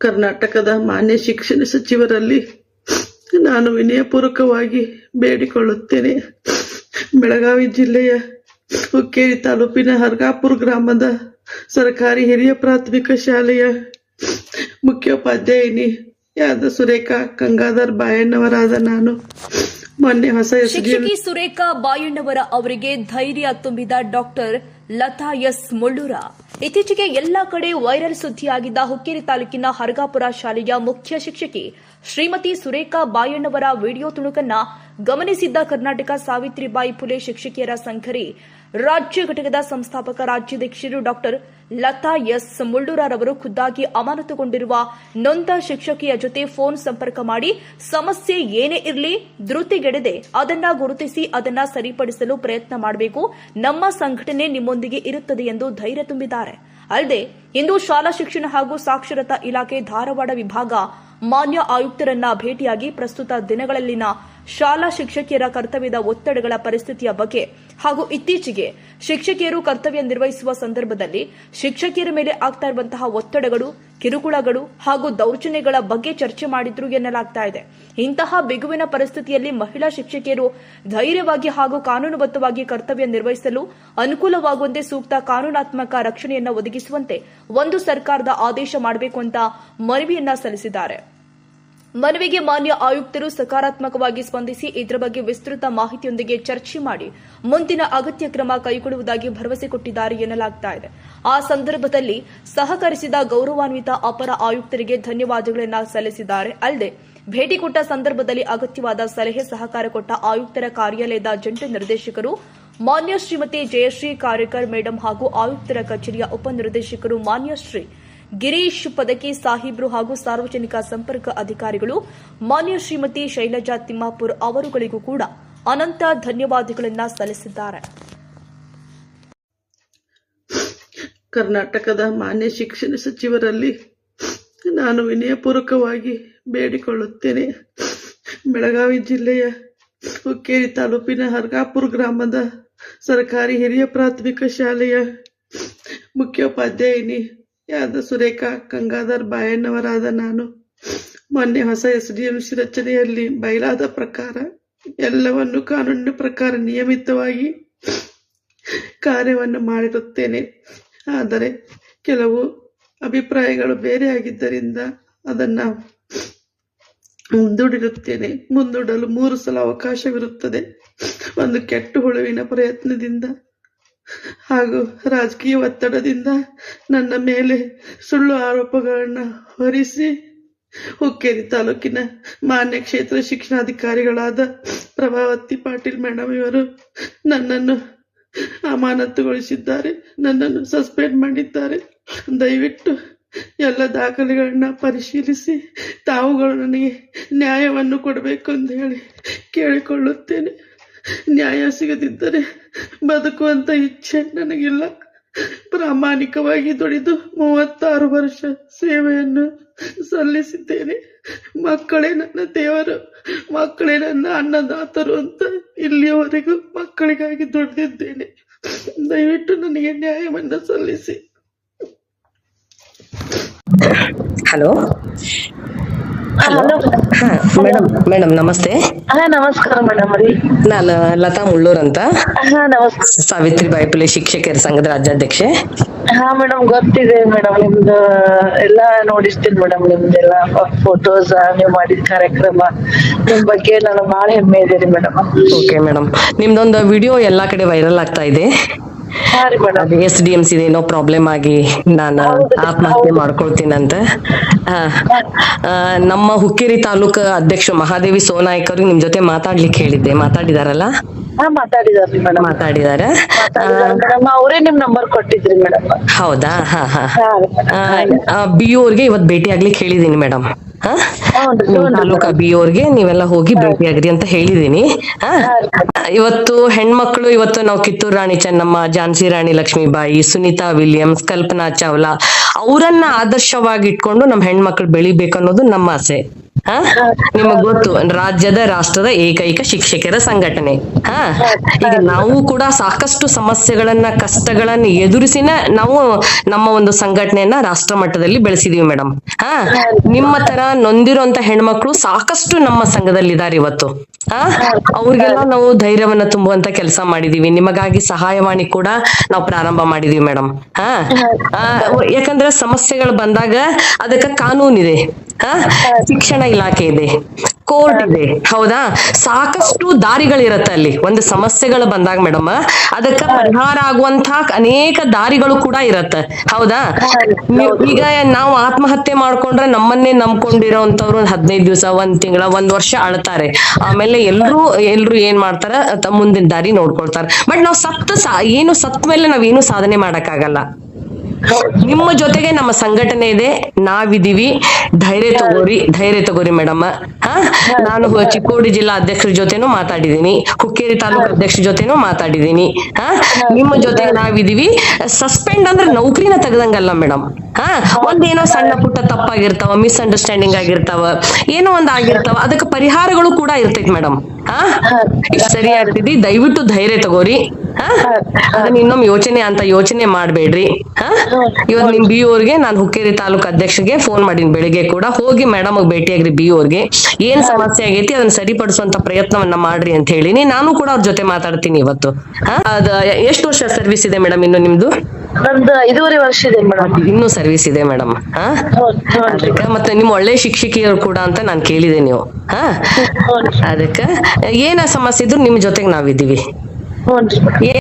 ಕರ್ನಾಟಕದ ಮಾನ್ಯ ಶಿಕ್ಷಣ ಸಚಿವರಲ್ಲಿ ನಾನು ವಿನಯಪೂರ್ವಕವಾಗಿ ಬೇಡಿಕೊಳ್ಳುತ್ತೇನೆ. ಬೆಳಗಾವಿ ಜಿಲ್ಲೆಯ ಹುಕ್ಕೇರಿ ತಾಲೂಕಿನ ಹರ್ಗಾಪುರ ಗ್ರಾಮದ ಸರ್ಕಾರಿ ಹಿರಿಯ ಪ್ರಾಥಮಿಕ ಶಾಲೆಯ ಮುಖ್ಯೋಪಾಧ್ಯಾಯಿನಿ ಯಾದ ಸುರೇಖಾ ಗಂಗಾಧರ್ ಬಾಯಣ್ಣವರಾದ ನಾನು ಮೊನ್ನೆ ಹೊಸ ಶಿಕ್ಷಕಿ ಸುರೇಖಾ ಬಾಯಣ್ಣವರ ಅವರಿಗೆ ಧೈರ್ಯ ತುಂಬಿದ ಡಾಕ್ಟರ್ ಲತಾ ಎಸ್ ಮುಳ್ಳೂರ. ಇತ್ತೀಚೆಗೆ ಎಲ್ಲ ಕಡೆ ವೈರಲ್ ಸುದ್ದಿಯಾಗಿದ್ದ ಹುಕ್ಕೇರಿ ತಾಲೂಕಿನ ಹರಗಾಪುರ ಶಾಲೆಯ ಮುಖ್ಯ ಶಿಕ್ಷಕಿ ಶ್ರೀಮತಿ ಸುರೇಖಾ ಬಾಯಣ್ಣವರ ವಿಡಿಯೋ ತುಣುಕನ್ನ ಗಮನಿಸಿದ್ದ ಕರ್ನಾಟಕ ಸಾವಿತ್ರಿಬಾಯಿ ಫುಲೆ ಶಿಕ್ಷಕಿಯರ ಸಂಘರಿ ರಾಜ್ಯ ಘಟಕದ ಸಂಸ್ಥಾಪಕ ರಾಜ್ಯಾಧ್ಯಕ್ಷರು ಡಾಕ್ಟರ್ ಲತಾ ಎಸ್ ಮುಳ್ಳೂರರವರು ಖುದ್ದಾಗಿ ಅಮಾನತುಗೊಂಡಿರುವ ನೊಂದ ಶಿಕ್ಷಕಿಯ ಜೊತೆ ಫೋನ್ ಸಂಪರ್ಕ ಮಾಡಿ, ಸಮಸ್ಯೆ ಏನೇ ಇರಲಿ ಧೃತಿಗೆಡದೆ ಅದನ್ನ ಗುರುತಿಸಿ ಅದನ್ನ ಸರಿಪಡಿಸಲು ಪ್ರಯತ್ನ ಮಾಡಬೇಕು. ನಮ್ಮ ಸಂಘಟನೆ ನಿಮ್ಮೊಂದಿಗೆ ಇರುತ್ತದೆ ಎಂದು ಧೈರ್ಯ ತುಂಬಿದ್ದಾರೆ. ಅಲ್ಲದೆ, ಇಂದು ಶಾಲಾ ಶಿಕ್ಷಣ ಹಾಗೂ ಸಾಕ್ಷರತಾ ಇಲಾಖೆ ಧಾರವಾಡ ವಿಭಾಗ ಮಾನ್ಯ ಆಯುಕ್ತರನ್ನ ಭೇಟಿಯಾಗಿ ಪ್ರಸ್ತುತ ದಿನಗಳಲ್ಲಿನ ಶಾಲಾ ಶಿಕ್ಷಕಿಯರ ಕರ್ತವ್ಯದ ಒತ್ತಡಗಳ ಪರಿಸ್ಥಿತಿಯ ಬಗ್ಗೆ ಹಾಗೂ ಇತ್ತೀಚೆಗೆ ಶಿಕ್ಷಕಿಯರು ಕರ್ತವ್ಯ ನಿರ್ವಹಿಸುವ ಸಂದರ್ಭದಲ್ಲಿ ಶಿಕ್ಷಕಿಯರ ಮೇಲೆ ಆಗ್ತಾ ಇರುವಂತಹ ಒತ್ತಡಗಳು, ಕಿರುಕುಳಗಳು ಹಾಗೂ ದೌರ್ಜನ್ಯಗಳ ಬಗ್ಗೆ ಚರ್ಚೆ ಮಾಡಿದ್ರು ಎನ್ನಲಾಗ್ತಾ ಇದೆ. ಇಂತಹ ಬಿಗುವಿನ ಪರಿಸ್ಥಿತಿಯಲ್ಲಿ ಮಹಿಳಾ ಶಿಕ್ಷಕಿಯರು ಧೈರ್ಯವಾಗಿ ಹಾಗೂ ಕಾನೂನುಬದ್ಧವಾಗಿ ಕರ್ತವ್ಯ ನಿರ್ವಹಿಸಲು ಅನುಕೂಲವಾಗುವಂತೆ ಸೂಕ್ತ ಕಾನೂನಾತ್ಮಕ ರಕ್ಷಣೆಯನ್ನು ಒದಗಿಸುವಂತೆ ಒಂದು ಸರ್ಕಾರದ ಆದೇಶ ಮಾಡಬೇಕು ಅಂತ ಮನವಿಯನ್ನ ಸಲ್ಲಿಸಿದ್ದಾರೆ. ಮನವಿಗೆ ಮಾನ್ಯ ಆಯುಕ್ತರು ಸಕಾರಾತ್ಮಕವಾಗಿ ಸ್ಪಂದಿಸಿ ಇದರ ಬಗ್ಗೆ ವಿಸ್ತೃತ ಮಾಹಿತಿಯೊಂದಿಗೆ ಚರ್ಚೆ ಮಾಡಿ ಮುಂದಿನ ಅಗತ್ಯ ಕ್ರಮ ಕೈಗೊಳ್ಳುವುದಾಗಿ ಭರವಸೆ ಕೊಟ್ಟಿದ್ದಾರೆ ಎನ್ನಲಾಗ್ತಾ ಇದೆ. ಆ ಸಂದರ್ಭದಲ್ಲಿ ಸಹಕರಿಸಿದ ಗೌರವಾನ್ವಿತ ಅಪರ ಆಯುಕ್ತರಿಗೆ ಧನ್ಯವಾದಗಳನ್ನು ಸಲ್ಲಿಸಿದ್ದಾರೆ. ಅಲ್ಲದೆ ಭೇಟಿ ಕೊಟ್ಟ ಸಂದರ್ಭದಲ್ಲಿ ಅಗತ್ಯವಾದ ಸಲಹೆ ಸಹಕಾರ ಕೊಟ್ಟ ಆಯುಕ್ತರ ಕಾರ್ಯಾಲಯದ ಜಂಟಿ ನಿರ್ದೇಶಕರು, ಮಾನ್ಯ ಶ್ರೀಮತಿ ಜಯಶ್ರೀ ಕಾರ್ಯಕರ್ ಮೇಡಂ ಹಾಗೂ ಆಯುಕ್ತರ ಕಚೇರಿಯ ಉಪನಿರ್ದೇಶಕರು ಮಾನ್ಯ ಶ್ರೀ ಗಿರೀಶ್ ಪದಕಿ ಸಾಹೀಬ್ರು ಹಾಗೂ ಸಾರ್ವಜನಿಕ ಸಂಪರ್ಕ ಅಧಿಕಾರಿಗಳು, ಮಾನ್ಯ ಶ್ರೀಮತಿ ಶೈಲಜಾ ತಿಮ್ಮಾಪುರ್ ಅವರುಗಳಿಗೂ ಕೂಡ ಅನಂತ ಧನ್ಯವಾದಗಳನ್ನು ಸಲ್ಲಿಸಿದ್ದಾರೆ. ಕರ್ನಾಟಕದ ಮಾನ್ಯ ಶಿಕ್ಷಣ ಸಚಿವರಲ್ಲಿ ನಾನು ವಿನಯಪೂರ್ವಕವಾಗಿ ಬೇಡಿಕೊಳ್ಳುತ್ತೇನೆ. ಬೆಳಗಾವಿ ಜಿಲ್ಲೆಯ ಹುಕ್ಕೇರಿ ತಾಲೂಕಿನ ಹರ್ಗಾಪುರ ಗ್ರಾಮದ ಸರ್ಕಾರಿ ಹಿರಿಯ ಪ್ರಾಥಮಿಕ ಶಾಲೆಯ ಮುಖ್ಯೋಪಾಧ್ಯಾಯಿನಿ ಯಾದ ಸುರೇಖಾ, ಗಂಗಾಧರ್ ಬಾಯಣ್ಣವರಾದ ನಾನು. ಮೊನ್ನೆ ಹೊಸ ಎಸ್ ಡಿ ಎಂ ಸಿ ರಚನೆಯಲ್ಲಿ ಬಯಲಾದ ಪ್ರಕಾರ ಎಲ್ಲವನ್ನು ಕಾನೂನಿನ ಪ್ರಕಾರ ನಿಯಮಿತವಾಗಿ ಕಾರ್ಯವನ್ನು ಮಾಡಿರುತ್ತೇನೆ. ಆದರೆ ಕೆಲವು ಅಭಿಪ್ರಾಯಗಳು ಬೇರೆಯಾಗಿದ್ದರಿಂದ ಅದನ್ನ ಮುಂದೂಡಿರುತ್ತೇನೆ. ಮುಂದೂಡಲು ಮೂರು ಸಲ ಅವಕಾಶವಿರುತ್ತದೆ. ಒಂದು ಕೆಟ್ಟ ಹುಳುವಿನ ಪ್ರಯತ್ನದಿಂದ ಹಾಗೂ ರಾಜಕೀಯ ಒತ್ತಡದಿಂದ ನನ್ನ ಮೇಲೆ ಸುಳ್ಳು ಆರೋಪಗಳನ್ನು ಹೊರಿಸಿ ಹುಕ್ಕೇರಿ ತಾಲೂಕಿನ ಮಾನ್ಯ ಕ್ಷೇತ್ರ ಶಿಕ್ಷಣಾಧಿಕಾರಿಗಳಾದ ಪ್ರಭಾವತಿ ಪಾಟೀಲ್ ಮೇಡಮ್ ಇವರು ನನ್ನನ್ನು ಅಮಾನತುಗೊಳಿಸಿದ್ದಾರೆ, ನನ್ನನ್ನು ಸಸ್ಪೆಂಡ್ ಮಾಡಿದ್ದಾರೆ. ದಯವಿಟ್ಟು ಎಲ್ಲ ದಾಖಲೆಗಳನ್ನ ಪರಿಶೀಲಿಸಿ, ತಾವುಗಳು ನನಗೆ ನ್ಯಾಯವನ್ನು ಕೊಡಬೇಕು ಅಂತ ಹೇಳಿ ಕೇಳಿಕೊಳ್ಳುತ್ತೇನೆ. ನ್ಯಾಯ ಸಿಗದಿದ್ದರೆ ಬದುಕುವಂತ ಇಚ್ಛೆ ನನಗಿಲ್ಲ. ಪ್ರಾಮಾಣಿಕವಾಗಿ ದುಡಿದು ಮೂವತ್ತಾರು ವರ್ಷ ಸೇವೆಯನ್ನು ಸಲ್ಲಿಸಿದ್ದೇನೆ. ಮಕ್ಕಳೇ ನನ್ನ ದೇವರು, ಮಕ್ಕಳೇ ನನ್ನ ಅನ್ನದಾತರು ಅಂತ ಇಲ್ಲಿಯವರೆಗೂ ಮಕ್ಕಳಿಗಾಗಿ ದುಡಿದಿದ್ದೇನೆ. ದಯವಿಟ್ಟು ನನಗೆ ನ್ಯಾಯವನ್ನು ಸಲ್ಲಿಸಿ. ಹಲೋ ಮೇಡಮ್ ಮೇಡಮ್ ನಮಸ್ತೆ. ನಮಸ್ಕಾರ ಮೇಡಮ್ ನಾನು ಲತಾ ಮುಳ್ಳೂರ್ ಅಂತ ಸಾವಿತ್ರಿ ಪುಲೆ ಶಿಕ್ಷಕರ ಸಂಘದ ರಾಜ್ಯಾಧ್ಯಕ್ಷೆ. ಹಾ ಮೇಡಮ್ ಗೊತ್ತಿದೆ ಮೇಡಮ್ ನಿಮ್ದು ಎಲ್ಲಾ ನೋಡಿಸ್ತೀನಿ ಮೇಡಮ್ ನಿಮ್ದೆಲ್ಲ ಫೋಟೋಸ್ ನೀವ್ ಮಾಡಿದ ಕಾರ್ಯಕ್ರಮ. ನಿಮ್ ಬಗ್ಗೆ ನಾನು ಬಹಳ ಹೆಮ್ಮೆ ಇದೆ ರೀ ಮೇಡಮ್ ಓಕೆ ಮೇಡಮ್ ನಿಮ್ದೊಂದು ವಿಡಿಯೋ ಎಲ್ಲಾ ಕಡೆ ವೈರಲ್ ಆಗ್ತಾ ಇದೆ. ಹಾ ಎಸ್ ಡಿ ಎಂ ಸಿ ಏನೋ ಪ್ರಾಬ್ಲಮ್ ಆಗಿ ನಾನು ಆತ್ಮಹತ್ಯೆ ಮಾಡ್ಕೊಳ್ತೀನಿ ಅಂತ ನಮ್ಮ ಹುಕ್ಕೇರಿ ತಾಲೂಕ ಅಧ್ಯಕ್ಷ ಮಹಾದೇವಿ ಸೋನಾಯ್ಕರು ನಿಮ್ ಜೊತೆ ಮಾತಾಡ್ಲಿಕ್ಕೆ ಹೇಳಿದ್ದೆ. ಮಾತಾಡಿದಾರಲ್ಲ? ಹಾ ಮಾತಾಡಿದಾರ ಅವರೇ ನಿಮ್ ನಂಬರ್ ಕೊಟ್ಟಿದ್ರಿ ಮೇಡಮ್ ಹೌದಾ? ಹಾ ಹಾ. ಹಾ ಬಿ ಅವ್ರಿಗೆ ಇವತ್ ಭೇಟಿ ಆಗ್ಲಿಕ್ಕೆ ಹೇಳಿದೀನಿ ಮೇಡಮ್ ಹೌನ್ರಿ ತಾಲೂಕಾ ಬಿ ಅವ್ರಿಗೆ ನೀವೆಲ್ಲ ಹೋಗಿ ಭೇಟಿ ಆಗ್ರಿ ಅಂತ ಹೇಳಿದೀನಿ? ಇವತ್ತು ಹೆಣ್ಮಕ್ಳು ಇವತ್ತು ನಾವು ಕಿತ್ತೂರು ರಾಣಿ ಚೆನ್ನಮ್ಮ ಝಾನ್ಸಿ ರಾಣಿ ಲಕ್ಷ್ಮೀಬಾಯಿ ಸುನೀತಾ ವಿಲಿಯಮ್ಸ್ ಕಲ್ಪನಾ ಚಾವ್ಲಾ ಅವರನ್ನ ಆದರ್ಶವಾಗಿ ಇಟ್ಕೊಂಡು ನಮ್ಮ ಹೆಣ್ಮಕ್ಳು ಬೆಳಿಬೇಕು ಅನ್ನೋದು ನಮ್ಮ ಆಸೆ. ಹಾ? ನಿಮಗ್ ಗೊತ್ತು ರಾಜ್ಯದ ರಾಷ್ಟ್ರದ ಏಕೈಕ ಶಿಕ್ಷಕರ ಸಂಘಟನೆ. ಹಾ? ಈಗ ನಾವು ಕೂಡ ಸಾಕಷ್ಟು ಸಮಸ್ಯೆಗಳನ್ನ ಕಷ್ಟಗಳನ್ನ ಎದುರಿಸಿನ ನಾವು ನಮ್ಮ ಒಂದು ಸಂಘಟನೆಯನ್ನ ರಾಷ್ಟ್ರ ಮಟ್ಟದಲ್ಲಿ ಬೆಳೆಸಿದೀವಿ ಮೇಡಮ್. ಹಾ? ನಿಮ್ಮ ತರ ನೊಂದಿರುವಂತ ಹೆಣ್ಮಕ್ಳು ಸಾಕಷ್ಟು ನಮ್ಮ ಸಂಘದಲ್ಲಿ ಇದಾರೆ ಇವತ್ತು. ಹಾ? ಅವ್ರಿಗೆಲ್ಲ ನಾವು ಧೈರ್ಯವನ್ನ ತುಂಬುವಂತ ಕೆಲಸ ಮಾಡಿದೀವಿ. ನಿಮಗಾಗಿ ಸಹಾಯವಾಣಿ ಕೂಡ ನಾವು ಪ್ರಾರಂಭ ಮಾಡಿದೀವಿ ಮೇಡಮ್. ಹಾ? ಆ, ಯಾಕಂದ್ರೆ ಸಮಸ್ಯೆಗಳು ಬಂದಾಗ ಅದಕ್ಕೆ ಕಾನೂನಿದೆ ಹಾ? ಶಿಕ್ಷಣ ಇಲಾಖೆ ಇದೆ. ಕೋರ್ಟ್ ಇದೆ. ಹೌದಾ? ಸಾಕಷ್ಟು ದಾರಿಗಳಿರತ್ತೆ ಅಲ್ಲಿ. ಒಂದು ಸಮಸ್ಯೆಗಳು ಬಂದಾಗ ಮೇಡಮ್ ಅದಕ್ಕ ಪರಿಹಾರ ಆಗುವಂತ ಅನೇಕ ದಾರಿಗಳು ಕೂಡ ಇರತ್ತ. ಹೌದಾ? ಈಗ ನಾವು ಆತ್ಮಹತ್ಯೆ ಮಾಡ್ಕೊಂಡ್ರೆ ನಮ್ಮನ್ನೇ ನಂಬ್ಕೊಂಡಿರೋಂತವ್ರು ಒಂದ್ ಹದಿನೈದು ದಿವಸ ಒಂದ್ ತಿಂಗಳ ಒಂದ್ ವರ್ಷ ಅಳ್ತಾರೆ. ಆಮೇಲೆ ಎಲ್ರು ಎಲ್ರು ಏನ್ ಮಾಡ್ತಾರ? ತಮ್ಮ ಮುಂದಿನ ದಾರಿ ನೋಡ್ಕೊಳ್ತಾರ. ಬಟ್ ನಾವು ಸತ್ತ ಸಾ- ಏನು ಸತ್ ಮೇಲೆ ನಾವೇನು ಸಾಧನೆ ಮಾಡಕ್ಕಾಗಲ್ಲ. ನಿಮ್ಮ ಜೊತೆಗೆ ನಮ್ಮ ಸಂಘಟನೆ ಇದೆ. ನಾವಿದೀವಿ ಧೈರ್ಯ ತಗೋರಿ. ಧೈರ್ಯ ತಗೋರಿ ಮೇಡಮ್. ಹಾ? ನಾನು ಚಿಕ್ಕೋಡಿ ಜಿಲ್ಲಾ ಅಧ್ಯಕ್ಷರ ಜೊತೆನೂ ಮಾತಾಡಿದೀನಿ ಹುಕ್ಕೇರಿ ತಾಲೂಕು ಅಧ್ಯಕ್ಷರ ಜೊತೆನೂ ಮಾತಾಡಿದೀನಿ ಹಾ? ನಿಮ್ಮ ಜೊತೆಗೆ ನಾವಿದೀವಿ ಸಸ್ಪೆಂಡ್ ಅಂದ್ರೆ ನೌಕರಿನ ತೆಗ್ದಂಗಲ್ಲ ಮೇಡಮ್. ಹಾ? ಒಂದೇನೋ ಸಣ್ಣ ಪುಟ್ಟ ತಪ್ಪಾಗಿರ್ತಾವ ಮಿಸ್ಅಂಡರ್ಸ್ಟ್ಯಾಂಡಿಂಗ್ ಆಗಿರ್ತಾವ ಏನೋ ಒಂದ್ ಆಗಿರ್ತಾವ ಅದಕ್ಕೆ ಪರಿಹಾರಗಳು ಕೂಡ ಇರ್ತೈತಿ ಮೇಡಮ್. ಸರಿ ಆಗ್ತಿದ್ದಿ ದಯವಿಟ್ಟು ಧೈರ್ಯ ತಗೋರಿ. ಅದನ್ನ ಇನ್ನೊಮ್ಮೆ ಯೋಚನೆ ಅಂತ ಯೋಚನೆ ಮಾಡ್ಬೇಡ್ರಿ. ಹಾ? ಇವತ್ ನಿಮ್ ಬಿ ಅವ್ರಿಗೆ ನಾನು ಹುಕ್ಕೇರಿ ತಾಲೂಕ್ ಅಧ್ಯಕ್ಷಗೆ ಫೋನ್ ಮಾಡಿನ್ ಬೆಳಿಗ್ಗೆ ಕೂಡ. ಹೋಗಿ ಮೇಡಮ್ ಭೇಟಿಯಾಗ್ರಿ ಬಿ ಅವ್ರಿಗೆ ಏನ್ ಸಮಸ್ಯೆ ಆಗೈತಿ ಅದನ್ನ ಸರಿಪಡಿಸುವಂತ ಪ್ರಯತ್ನವನ್ನ ಮಾಡ್ರಿ ಅಂತ ಹೇಳಿನಿ. ನಾನು ಕೂಡ ಅವ್ರ ಜೊತೆ ಮಾತಾಡ್ತೀನಿ ಇವತ್ತು. ಅದ, ಎಷ್ಟು ವರ್ಷ ಸರ್ವಿಸ್ ಇದೆ ಮೇಡಮ್ ಇನ್ನು ನಿಮ್ದು? ನಮ್ದು ಐದೂವರೆ ವರ್ಷ ಇದೆ ಮೇಡಮ್. ಇನ್ನೂ ಸರ್ವಿಸ್ ಇದೆ ಮೇಡಮ್. ಹಾ? ಅದಕ್ಕೆ ಮತ್ತೆ ನಿಮ್ ಒಳ್ಳೆ ಶಿಕ್ಷಕಿಯರು ಕೂಡ ಅಂತ ನಾನು ಕೇಳಿದೆ ನೀವು. ಹಾ? ಅದಕ್ಕೆ ಏನ ಸಮಸ್ಯೆ ಇದ್ರು ನಿಮ್ ಜೊತೆಗೆ ಏ